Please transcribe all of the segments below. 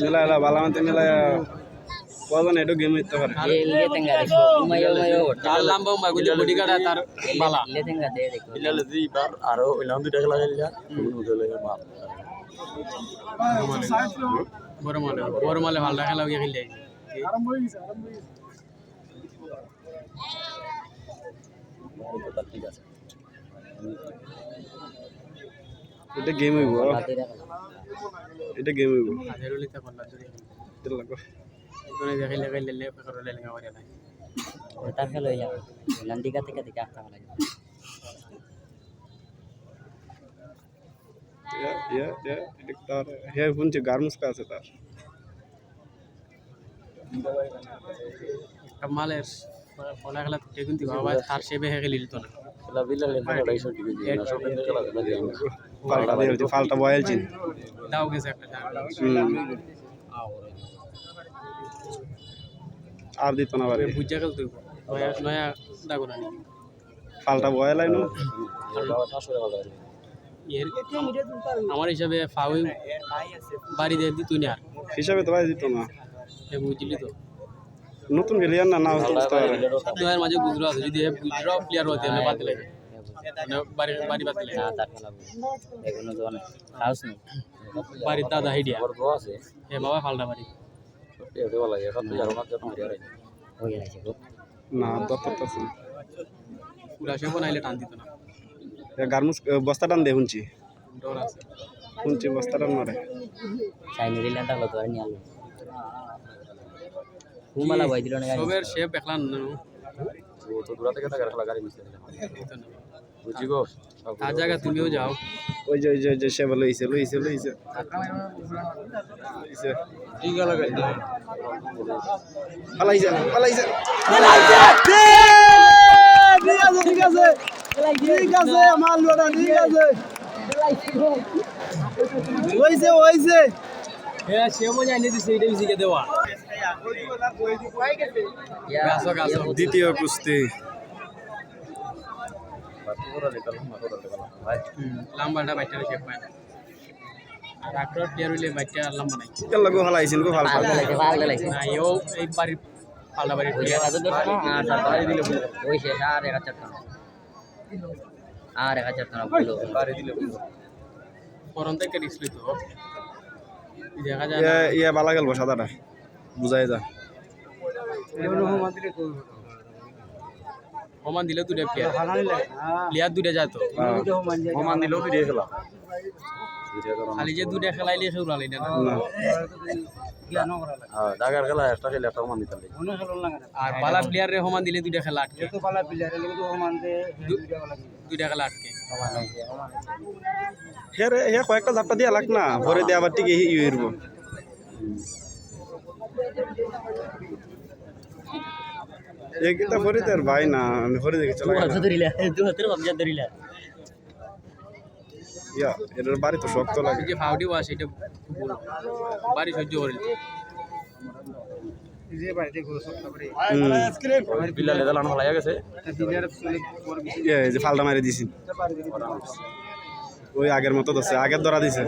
মিলা এলা বালামাতে মিলা কজন এটো গেম দিতে পারে? আল্লাম বাম্বা গুলি বডি কাটা তার বালা। দি বার আরও মালে। বড় মালে ভালো খেলা গিয়ে খেলে ঠিক আছে। এটা গেম হইব এটা গেম হইব। হাজার লিতে এটা লাগবে। তোরে দেখে লেগে লেলে করে লেলে গাওয়া যায়। এটা তার হে শুনছি গার্মুসকা আছে তার। একটা মালের ফলা খেলা তুই কিন্তু বাবা তার সেবে হে খেলি তো না। খেলা বিলালে খেলা ইসো ঠিক আছে না সব খেলা খেলা দিয়ে হচ্ছে ফালটা বয়েল চিন দাও গেছে একটা দাও। হুম আর দিত না পারে বুঝা গেল তুই নয়া নয়া দাগো না ফালটা বয়েল আইনো বাবা আসলে ভালো লাগে এর আমার হিসাবে ফাউই বাড়ি দিয়ে দিত না আর হিসাবে তো ভাই দিত না বুঝলি তো নতুন প্লেয়ার না না দুয়ের মাঝে গুজরা আছে যদি এ গুজরা প্লেয়ার হতে হলে বাদ দিলে। মানে বাড়ি বাড়ি বাদ দিলে। বাড়ির দাদা হিডিয়া। আমার বউ আছে। এ বাবা ফালটা বাড়ি। সত্যি হতে ভালো লাগে এখন তো যার মাঝে মারি আর না দত্তর তো পুরা বানাইলে টান দিত না। গার্মুস বস্তা টান দে শুনছি। ডর আছে। শুনছি বস্তা টান মারে। সবের শেপ দেখলাম না। ও তো দূরা থেকে টাকার খেলা গাড়ি না। বুঝি গো তার জায়গা তুমিও যাও। ওই যে ওই যে যে সে বলে ইসে লইছে লইছে। ইসে ঠিক আছে ঠিক আছে আমার লোটা ঠিক আছে। হইছে হইছে। হ্যাঁ সে মজা এনে দিছে এটা বিজিকে দেওয়া। দ্বিতীয় কুস্তি। লাম্বাটা বাইটা শেপ পায় ডাক্তার প্লেয়ার হইলে বাইটা লম্বা নাই। কেন লাগো হালাইছেন গো ফালটা না এও এই বাড়ির পাল্টা বাড়ির প্লেয়ার আর এক হাজার টাকা। বলো পরন থেকে রিস্ক লইতো দেখা যায় ইয়ে ইয়ে বালা গেল সাদাটা। বুঝাই যা। সমান দিলেও দুটা প্লেয়ার প্লেয়ার দুটা যায় তো। সমান দিলেও দুই খেলা খালি যে দুটা খেলাইলে সে উড়ালি না। হ্যাঁ খেলা একটা খেলে একটা সমান দিতে আর বালা প্লেয়ার সমান দিলে দুটা খেলা আটকে। দুইটা খেলা আটকে। হে কয়েকটা ঝাপটা দিয়া লাগ না। ভরে দিয়ে আবার টিকে ইয়ে বাড়ি তো শক্ত লাগে এই যে ফাউডি ওয়াশ এটা ভুল। বাড়ি সহ্য করিল ভালো গেছে এই যে ফালটা মারি দিছি ওই আগের মতো দছে আগের ধরা দিছে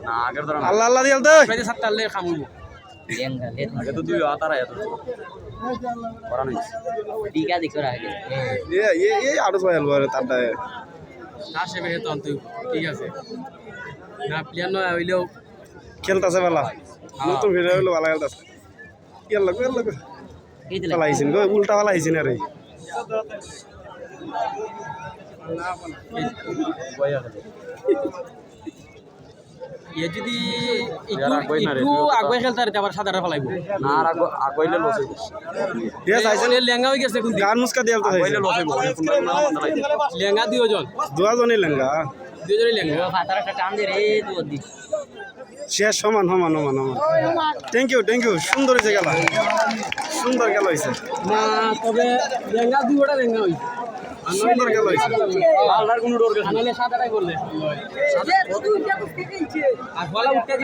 না আগের ধরা আল্লাহ আল্লাহ তো সাতটা খামুইব আগে তো দুই হাত আর এত করা নাই টিকা দিছো রাখে ইয়ে ইয়ে ইয়ে আরও ছয় আলবো তারটা না বেহে আনতে ঠিক আছে না প্লেয়ার হইলেও খেলতাছে বেলা নতুন ভিডিও হইল ভালো খেলতাছে ইয়ার লাগবে ইয়ার লাগবে গো উল্টা পালাইছেন আরে বয়া খেলে ইয়ে যদি একটু আগুয়াই খেলতে আর আবার সাদাটা ফেলাইব না আর আগ আগইলে লস হইব ঠিক আছে লেঙ্গা গেছে কিন্তু গান মুসকা দিয়াল তো আগইলে লস হইব কোনটা না মানতে লাগে লেঙ্গা দুজন দুজনই লেঙ্গা দুজনই লেঙ্গা ফাতার একটা টান দে রে দু দি। শেষ সমান সমান সমান সমান। থ্যাংক ইউ থ্যাংক ইউ সুন্দর হয়েছে গেলা সুন্দর গেল হয়েছে না তবে লেঙ্গা দুটা লেঙ্গা হইছে সুন্দর গেল হয়েছে। আল্লাহর কোনো ডর গেছে। সাদাটাই করলে আর ফলা উঠতে